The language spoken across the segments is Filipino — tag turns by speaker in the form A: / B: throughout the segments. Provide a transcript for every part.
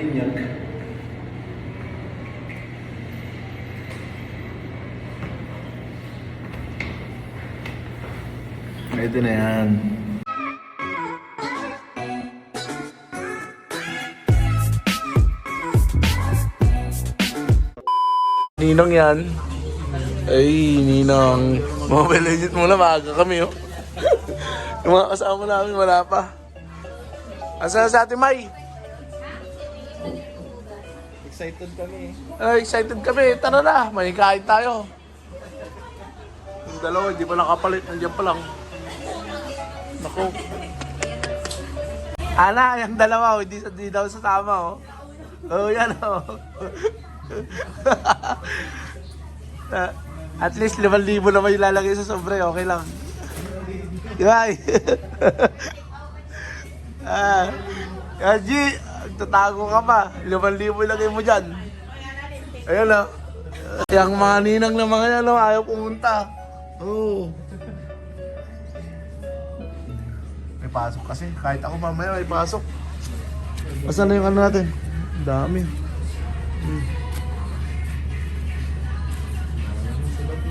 A: binyag. Pwede na yan. Ninong yan. Ay, Ninong. Mobile Legends muna, maaga kami oh. Yung mga kasama namin wala pa. Asa sa atin, May?
B: Excited kami.
A: Ay, excited kami. Tara na, may kain tayo. Yung dalawa, hindi pa nakapalit. Nandiyan pa lang. Naku. Ana, yung dalawa, oh, hindi, hindi daw sasama, oh. Oh, yan, oh. Ah, At least 5,000 naman yung lalagay sa sobre, okay lang. Di ba? ah, Kaji, tatago ka pa. 5,000 lagay mo dyan. Ayun oh. Yung mga ninang na mga yan, oh, ayaw pumunta. Oo. May pasok kasi. Kahit ako mamaya may pasok. Asan na yung ano natin? Ang Dami. Hmm.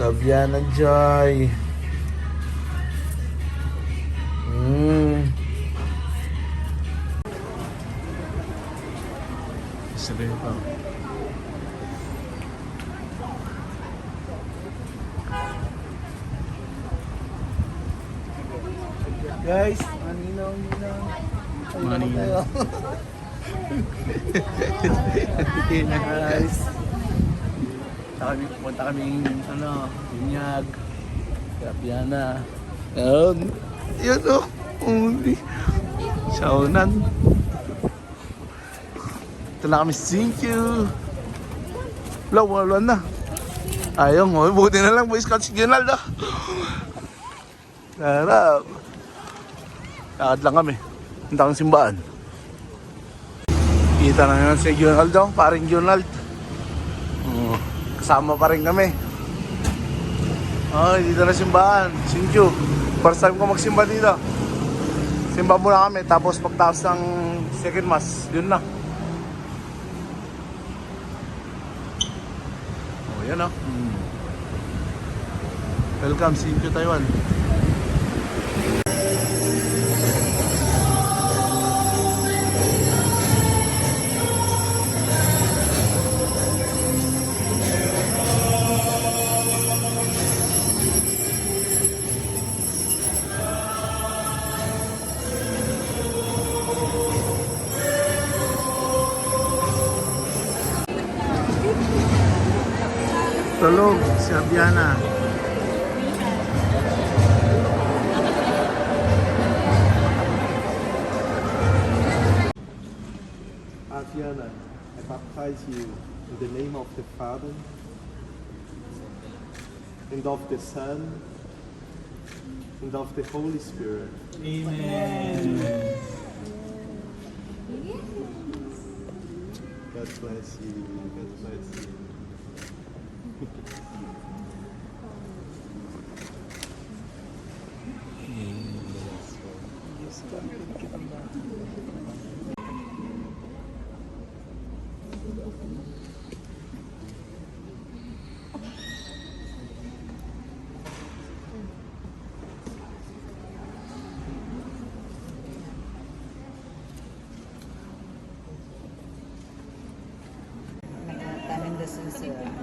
A: Tabiana Joy. Sabihin pa. Guys, maninaw, ninaw. Maninaw. Guys. Kami, pumunta kami ano, Binyag. Grabiana. Yun. Yun o. Uli. Saunan. Ito na kami. Thank you. Wala, wala na. Ayaw mo. Buti na lang. Boy Scouts Ginaldo. Sarap. Lakad lang kami. Punta kang simbahan. Kita na yun si Ginaldo. Paring Ginald. Oo. Kasama pa rin kami. Oh, dito na simbahan. Sinju. First time ko magsimba dito. Simba muna kami. Tapos pagtapos ng second mass, yun na. Yan oh. Hmm. Welcome, Sinju, Taiwan. Tulog, si Abiana.
B: Adriana, I baptize you in the name of the Father and of the Son and of the Holy Spirit.
A: Amen.
B: God bless you. God bless you.
A: Picture na, picture.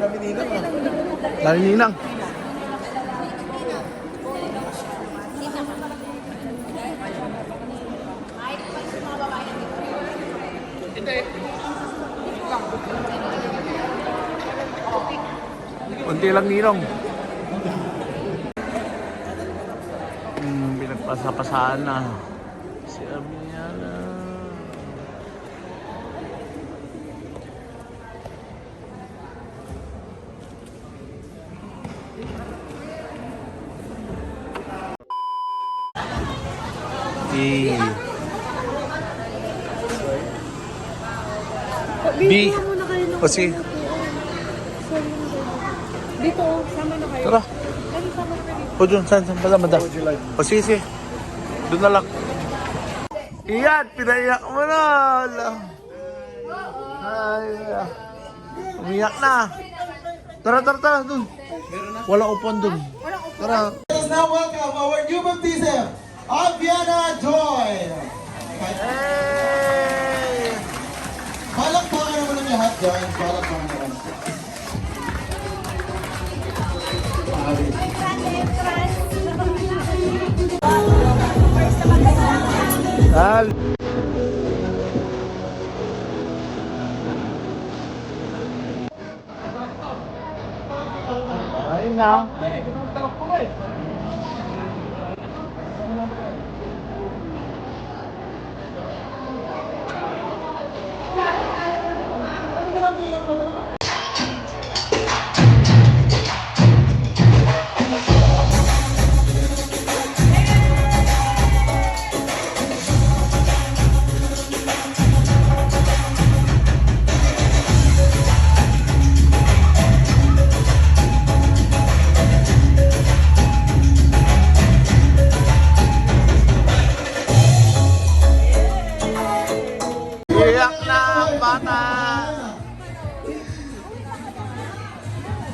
A: Dami ninang. Dami ninang. Kunti lang ninong. Hmm, pinagpasa-pasaan na. Si Amiana. Eh. B.
C: Dito muna kayo ng
A: O, sige.
C: upuan. Sorry na kayo. Dito, sama na kayo.
A: Tara.
C: Dali, sama na kayo.
A: O dun, saan, saan pala, madam? O sige, sige. Doon na lang. Iyan, pinaiyak mo na. Ay, umiyak na. Tara, tara, tara, dun. Wala upuan dun. Tara.
D: Let us now welcome our new baptism, Aviana Joy.
A: Hey!
D: Palakpakan naman ng lahat dyan. Palakpakan naman.
A: Al. Ayun na. Iyak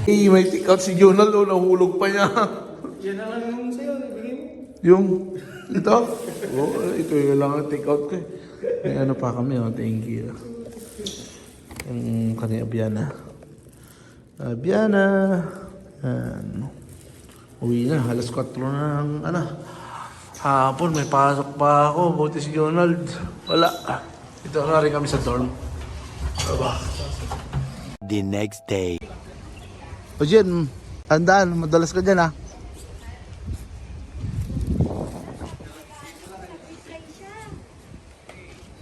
A: Eh, may take out si Jonal o nahulog pa niya.
B: Yan na lang yung sa'yo, ibigay mo.
A: Yung, ito? Oo, oh, ito yung lang ang take out ko. eh. May ano pa kami, oh, thank you. Yung kani Abiana. Abiana. Yan. Uwi na, halos 4 na ng ano. Hapon, may pasok pa ako. Buti si Donald. Wala. Ito na rin kami sa dorm. Aba.
E: the next day.
A: O Jen, andaan, madalas ka dyan ah.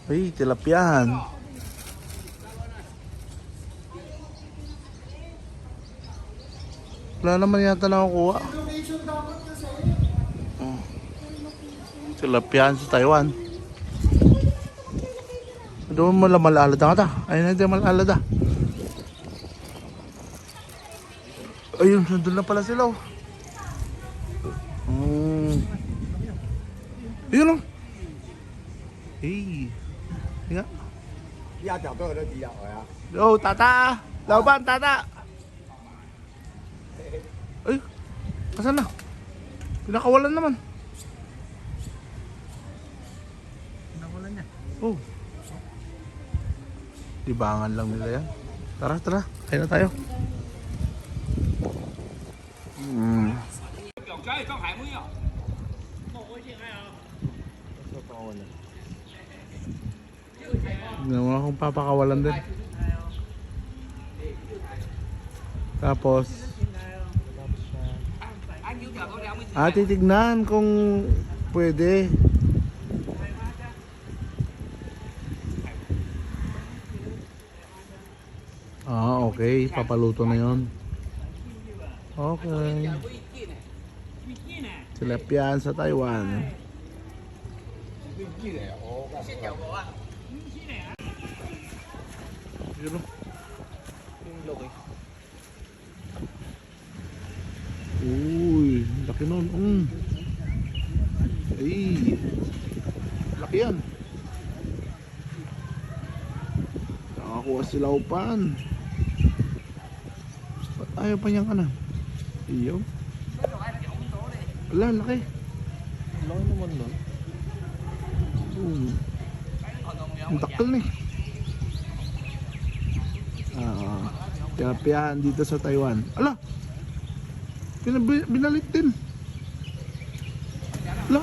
A: Ay, tilapyahan. Wala naman yata nakukuha. Oh. Tilapyahan sa Taiwan. Doon mo lang malalada ka ta. Ayun na din malalada. Ayun, nandun na pala sila oh. Mm. Ayun oh. Hey.
B: Tinga. Ya, tao ko na diya.
A: Oh, tata. Laban, tata. Ay, kasan na? Pinakawalan naman. Pinakawalan niya. Oh. Dibangan lang nila yan. Tara, tara. Kaya na tayo. Mm. Ginawa kong papakawalan din. Tapos, ah, titignan kung pwede. Ah, okay. Papaluto na yon. Okay. Tilapyan sa Taiwan. Uy, laki nun. Mm. Ay, laki yan. Nakakuha sila upan. Ba't ayaw pa niyang ano? Iyo. Wala, laki.
B: Laki naman nun.
A: Mm. Ang takal na eh. Ah, terapiyahan dito sa Taiwan. Ala! Pinab- binalik din. Ala!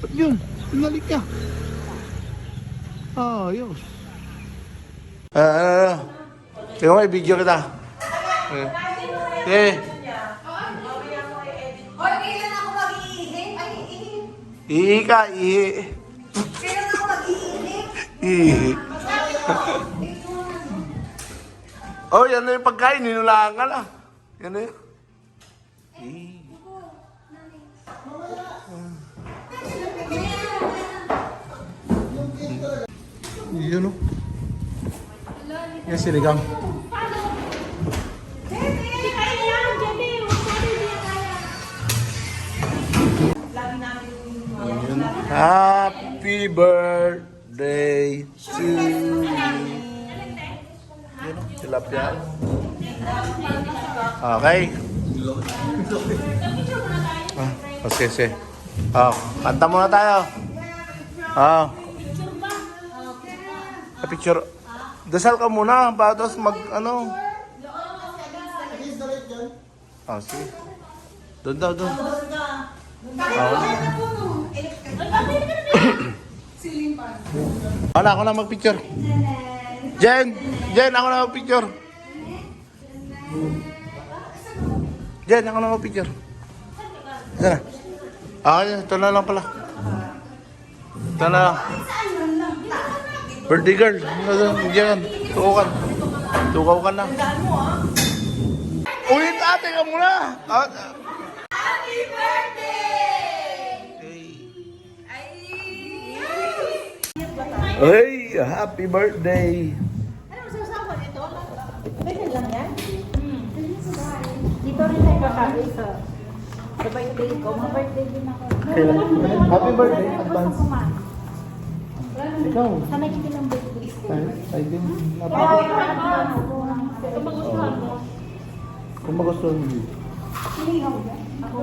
A: Ba't yun? Binalik ka. Ayos. Ah, ano, ano? Tingnan mo, i-video kita. Okay. Okay.
F: Hoy, kailan ako mag-iihi? Ay, iihi.
A: Ihi ka, ihi.
F: Kailan ako mag-iihi?
A: Ihi. oh, yan na yung pagkain. Ninulangan ah. Yan na yun. Ihi. Yun o. Yan siligang.
C: Hindi
A: Happy birthday to you. Yun tilapia. Okay. Ah, okay, sige. Ah, kanta muna tayo. Ah. Ah, picture. Dasal ka muna, tapos mag, ano. Ah, sige. Doon daw, doon. Wala, ako na mag-picture. Jen! Jen, ako na mag-picture. Jen, ako na mag-picture. Na. Ah, ito na lang pala. Ito na lang. Birthday girl. Ano? Jen, tukaw ka. Tukaw ka na. Ulit ate ka muna. Ah,
F: Happy birthday!
A: Hey, happy birthday.
C: Ano masasawa nito? Pwede lang yan? Dito rin tayo kakain sa sa birthday ko. Mga birthday din ako.
A: Happy birthday, advance. Ikaw.
C: Sana kita ng birthday.
A: Ay, ay din.
C: Kung magustuhan mo.
A: Kung magustuhan mo.
C: Ako. Ako.